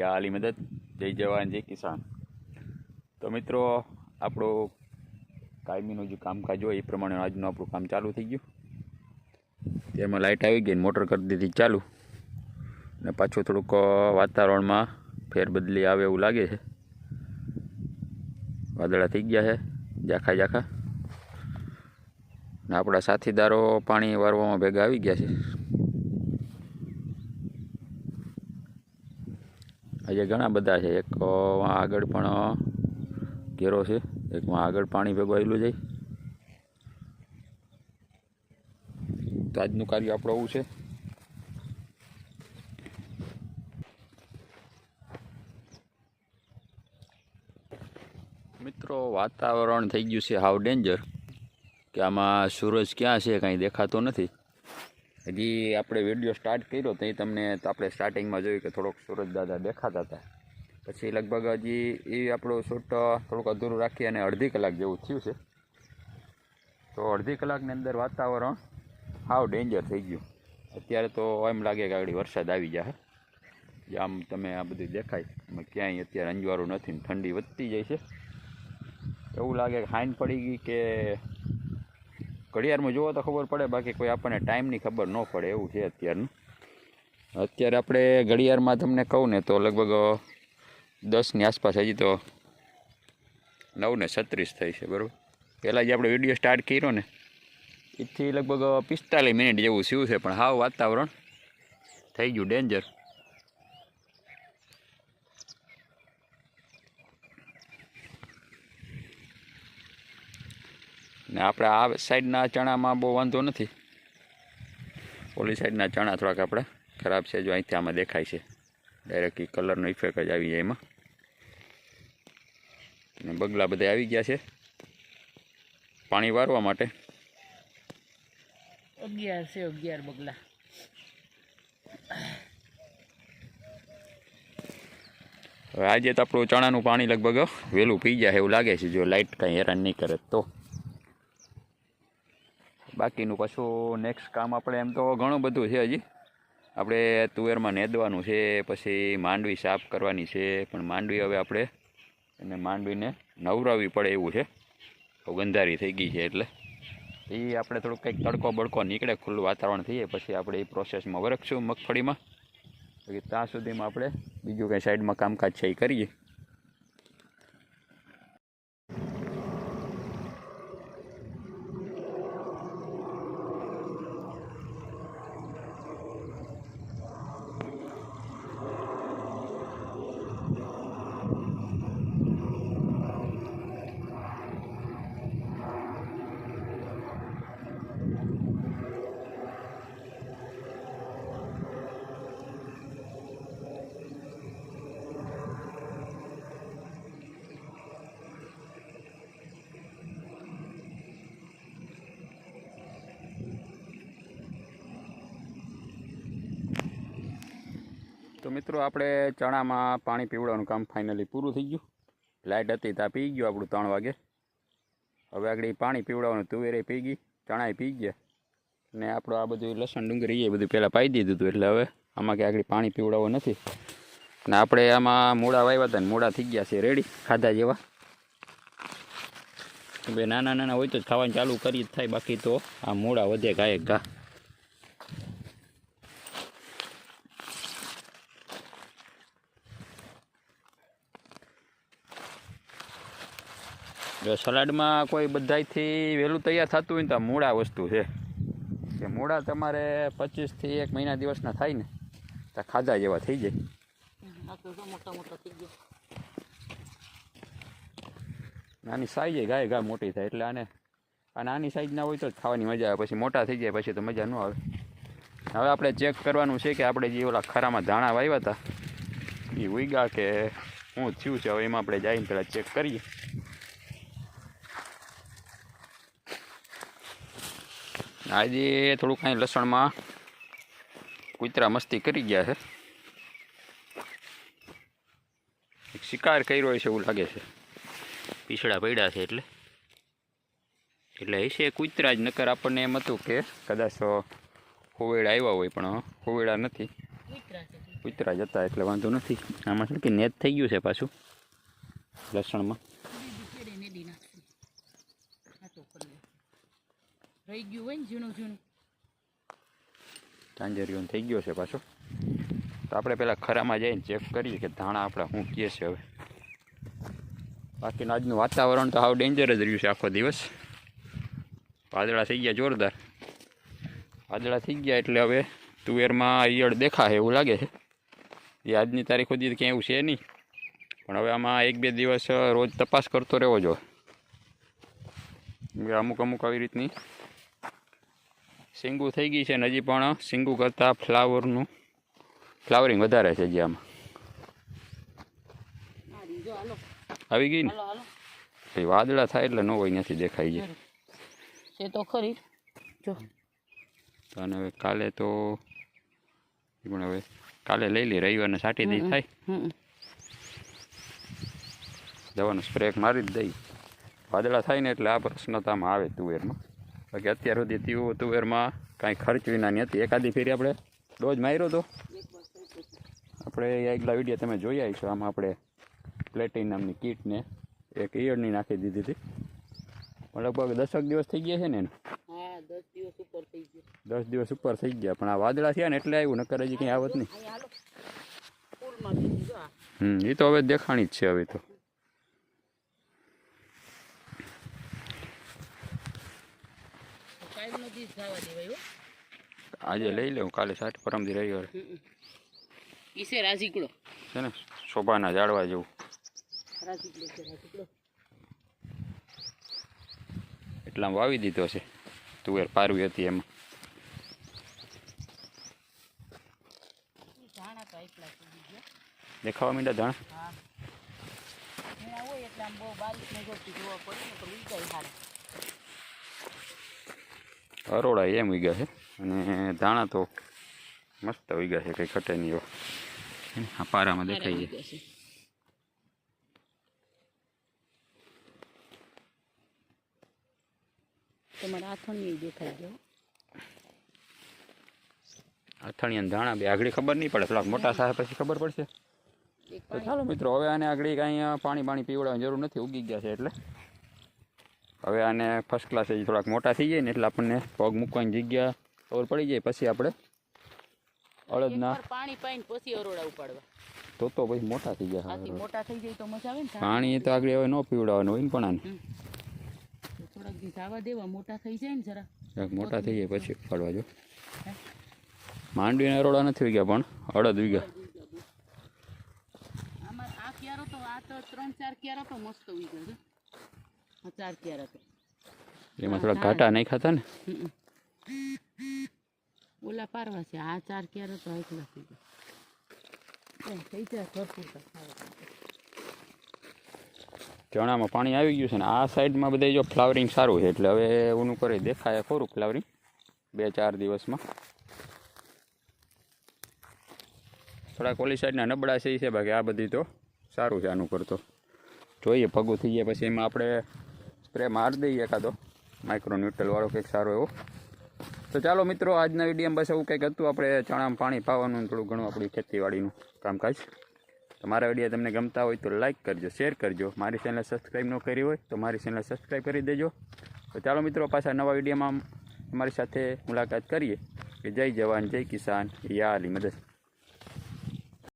આલી મદદ. જય જવાન, જય કિસાન. તો મિત્રો, આપણું કાયમીનું જે કામકાજ હોય એ પ્રમાણે આજનું આપણું કામ ચાલુ થઈ ગયું. તેમાં લાઇટ આવી ગઈ મોટર કરી દીધી ચાલુ. ને પાછું થોડુંક વાતાવરણમાં ફેરબદલી આવે એવું લાગે છે. વાદળા થઈ ગયા છે, ઝાખા ઝાખા. ને આપણા સાથીદારો પાણી વારવામાં ભેગા આવી ગયા છે. આજે ઘણા બધા છે. એક આગળ પણ ઘેરો છે. એક વાં આગળ પાણી ભેગું આવેલું જાય તો આજનું કાર્ય આપણું આવું છે. મિત્રો, વાતાવરણ થઈ ગયું છે. હાવ ડેન્જર કે આમાં સૂરજ ક્યાં છે? કાંઈ દેખાતો નથી. હજી આપણે વીડિયો સ્ટાર્ટ કર્યો તો એ તમને આપણે સ્ટાર્ટિંગમાં જોયું કે થોડોક સુરજ દાદા દેખાતા હતા. પછી લગભગ હજી એ આપણો શૂટ થોડુંક અધૂરું રાખી અને અડધી કલાક જેવું થયું છે. તો અડધી કલાકની અંદર વાતાવરણ હાવ ડેન્જર થઈ ગયું. અત્યારે તો એમ લાગે કે આગળ વરસાદ આવી જાય. આમ તમે આ બધું દેખાય. એમાં ક્યાંય અત્યારે અંજવાળું નથી ઠંડી વધતી જાય છે. એવું લાગે કે હાઈન પડી ગઈ કે ઘડિયાળમાં જોવો તો ખબર પડે, બાકી કોઈ આપણને ટાઈમની ખબર ન પડે, એવું છે અત્યારનું. અત્યારે આપણે ઘડિયાળમાં તમને કહું ને તો લગભગ દસની આસપાસ હજી તો નવ ને છત્રીસ થઈ છે, બરાબર? પહેલાં જે આપણે વીડિયો સ્ટાર્ટ કર્યો ને એથી લગભગ પિસ્તાલીસ મિનિટ જેવું થયું છે, પણ હાવ વાતાવરણ થઈ ગયું, ડેન્જર. ને આપણે આ સાઈડના ચણામાં બહુ વાંધો નથી. ઓલી સાઈડના ચણા થોડાક આપણે ખરાબ છે જો અહીંથી આમાં દેખાય છે. ડાયરેક્ટ એ કલરનો ઇફેક્ટ જ આવી જાય એમાં. ને બગલા બધા આવી ગયા છે. પાણી વારવા માટે. અગિયાર છે અગિયાર બગલા. હવે આજે તો આપણું ચણાનું પાણી લગભગ વહેલું પી જાય એવું લાગે છે જો લાઇટ કાંઈ હેરાન નહીં કરે તો. બાકીનું પાછું નેક્સ્ટ કામ આપણે એમ તો ઘણું બધું છે હજી. આપણે તુવેરમાં નેદવાનું છે, પછી માંડવી સાફ કરવાની છે, પણ માંડવી હવે આપણે એને માંડવીને નવરાવવી પડે એવું છે. ગંધારી થઈ ગઈ છે એટલે. એ આપણે થોડુંક કંઈક તડકો બડકો નીકળે, ખુલ્લું વાતાવરણ થઈએ, પછી આપણે એ પ્રોસેસમાં વરખશું મગફળીમાં. બાકી ત્યાં સુધીમાં આપણે બીજું કંઈ સાઈડમાં કામકાજ છે એ કરીએ. મિત્રો, આપણે ચણામાં પાણી પીવડાવવાનું કામ ફાઇનલી પૂરું થઈ ગયું. લાઇટ હતી ત્યાં પી ગયું આપણું ત્રણ વાગે. હવે આગળ પાણી પીવડાવવાનું, તુવેરે પી ગઈ ચણાએ પી ગયા. ને આપણું આ બધું લસણ ડુંગળી એ બધું પહેલાં પાઈ દીધું હતું, એટલે હવે આમાં કે આગળ પાણી પીવડાવવું નથી. ને આપણે આમાં મૂળા વાવ્યા હતા ને, મૂળા થઈ ગયા છે રેડી ખાધા જેવા. બે નાના નાના હોય તો ખાવાનું ચાલુ કરી જ થાય, બાકી તો આ મૂળા વધે ગાય ઘા. જો સલાડમાં કોઈ બધાયથી વહેલું તૈયાર થતું હોય ને તો મૂળા વસ્તુ છે. કે મૂળા તમારે પચીસથી એક મહિના દિવસના થાય ને, તો ખાધા જેવા થઈ જાય. મોટા મોટા થઈ જાય નાની સાઈઝ ગાય ગાય મોટી થાય એટલે આને, આ નાની સાઈઝના હોય તો જ ખાવાની મજા આવે. પછી મોટા થઈ જાય પછી તો મજા ન આવે. હવે આપણે ચેક કરવાનું છે કે આપણે જે ઓલા ખરામાં ધાણા વાવ્યા હતા એ ઉગ્યા કે શું થયું છે? હવે એમાં આપણે જઈને પહેલાં ચેક કરીએ. આજે થોડુંક કાંઈ લસણમાં કૂતરા મસ્તી કરી ગયા છે. એક શિકાર કર્યો છે એવું લાગે છે. પીછડા પડ્યા છે એટલે. એટલે હશે કૂતરા જ નકર આપણને એમ હતું કે કદાચ હોવેડા આવ્યા હોય પણ હોવેડા નથી. કૂતરા જ હતા એટલે વાંધો નથી. આમાં શું કે નેત થઈ ગયું છે પાછું. લસણમાં બીજી છેડે નેડી નાખશું ખાતો કરી લે. રહી ગયું હોય ને ઝીણું ઝીણું. તાંજરીઓ થઈ ગયો છે પાછો. તો આપણે પહેલાં ખરામાં જઈને ચેક કરીએ કે ધાણા આપણા શું કહે છે હવે. બાકીનું આજનું વાતાવરણ તો હાવ ડેન્જર જ રહ્યું છે આખો દિવસ. વાદળા થઈ ગયા જોરદાર. વાદળા થઈ ગયા એટલે હવે તુવેરમાં ઈયળ દેખાય એવું લાગે છે. એ આજની તારીખ સુધી ક્યાંય એવું છે નહીં. પણ હવે આમાં એક બે દિવસ રોજ તપાસ કરતો રહેવો જોઈએ. અમુક અમુક આવી રીતની સિંગુ થઈ ગઈ છે ને હજી પણ સિંગુ કરતાં ફ્લાવરનું ફ્લાવરિંગ વધારે છે જે આમાં. આવી ગઈ ને? વાદળા થાય એટલે ન હોય ત્યાંથી દેખાઈ જાય એ તો ખરી. જો. અને હવે કાલે તો પણ હવે કાલે લઈ લઈ રવિવારને સાટી દઈ થાય. દવાનો સ્પ્રેક મારી જ દઈ. વાદળા થાય ને એટલે આ પ્રશ્નતામાં આવે તુવેરમાં બાકી અત્યાર સુધી તીવું તુવેરમાં કાંઈ ખર્ચ વિનાની હતી. એકાદી ફેરી આપણે ડોઝ માર્યો તો. આપણે આગલા વીડિયો તમે જોઈ આવીશું. આમાં આપણે પ્લેટિન નામની કીટને એક ઈયળની નાખી દીધી હતી. લગભગ દસક દિવસ થઈ ગયા છે ને એને? દસ દિવસ ઉપર થઈ ગયું. પણ આ વાદળા થયા ને એટલે આવ્યું નકર હજી કંઈ આવત નહીં. હમ એ તો હવે દેખાણી જ છે હવે તો કાયમ નો દીસ જવા દેવાય આજે લઈ લઉં કાલે સાત પરમથી રવિવારે. ઈસે રાજીકડો. છે ને શોભાના જાળવા જેવું. રાજીકડો છે રાજીકડો. એટલામાં વાવી દીધો છે તુવેર પારવી હતી એમાં. દેખાવા માંડ્યા ધાણ? હા. હોય એટલે આમ બહુ બારીશ ને જોતી જોવા પડે ને તો વીજાય હારે. અરોડા એમ ઉગ્યા છે. અને ધાણા તો મસ્ત ઉગ્યા છે કંઈ ખટે નહીં એવા. આ પારામાં તમારા દેખાઈ ગયો અથાણિયા ધાણા બે આગળ ખબર નહીં પડે થોડાક મોટા સાહેબ પછી ખબર પડશે. તો ચાલો મિત્રો હવે આને આગળ કાંઈ પાણી પાણી પીવડાવવાની જરૂર નથી ઉગી ગયા છે એટલે. હવે આને ફર્સ્ટ ક્લાસ થોડાક મોટા થઈ જાય ને એટલે આપણને પગ મૂકવાની જગ્યા ખબર પડી જાય. પછી આપણે અડદના પાણી પાઈને પછી અરોડા ઉપાડવા. તો તો પછી મોટા થઈ ગયા મોટા થઈ જાય તો મજા આવે ને પાણી તો આગળ હવે ન પીવડાવવાનું હોય ને પણ આને. થોડાક દી દેવા મોટા થઈ જાય ને જરા. મોટા થઈ જાય પછી ઉપાડવા જો. માંડવીના અરોડા નથી ઉગ્યા પણ અડદ ઉગ્યા આ ક્યારો તો આ તો ત્રણ ચાર ક્યારો તો મસ્ત ઉઈ છે. ચાર ક્યારા હતો. એમાં થોડા ઘાટા નહીં ખાતા ને? ઓલા પારવા છે આ ચાર ક્યારા હતો જાય ભરપૂર ચણામાં પાણી આવી ગયું છે ને આ સાઈડમાં બધે જો ફ્લાવરિંગ સારું છે એટલે હવે ઓનું કરી દેખાય ખોરું ફ્લાવરિંગ બે ચાર દિવસમાં. થોડાક ઓલી સાઈડના નબળા છે છે બાકી આ બધી તો સારું છે આનું કરતો. જોઈએ ભગું થઈ ગયા પછી એમાં આપણે સ્પ્રે મારી દઈએ એકાદો માઇક્રો ન્યુટ્રલવાળો કંઈક સારો એવો. તો ચાલો મિત્રો, આજના વિડીયોમાં બસ એવું કંઈક હતું. આપણે ચણામાં પાણી પાવાનું થોડું ઘણું આપણી ખેતીવાડીનું કામકાજ. મારા વીડિયો તમને ગમતા હોય તો લાઇક કરજો શેર કરજો. મારી ચેનલ સબસ્ક્રાઈબ ન કરી હોય તો મારી ચેનલ સબસ્ક્રાઈબ કરી દેજો. તો ચાલો મિત્રો, પાછા નવા વિડીયોમાં અમારી સાથે મુલાકાત કરીએ. કે જય જવાન, જય કિસાન. યા અલી મદદ.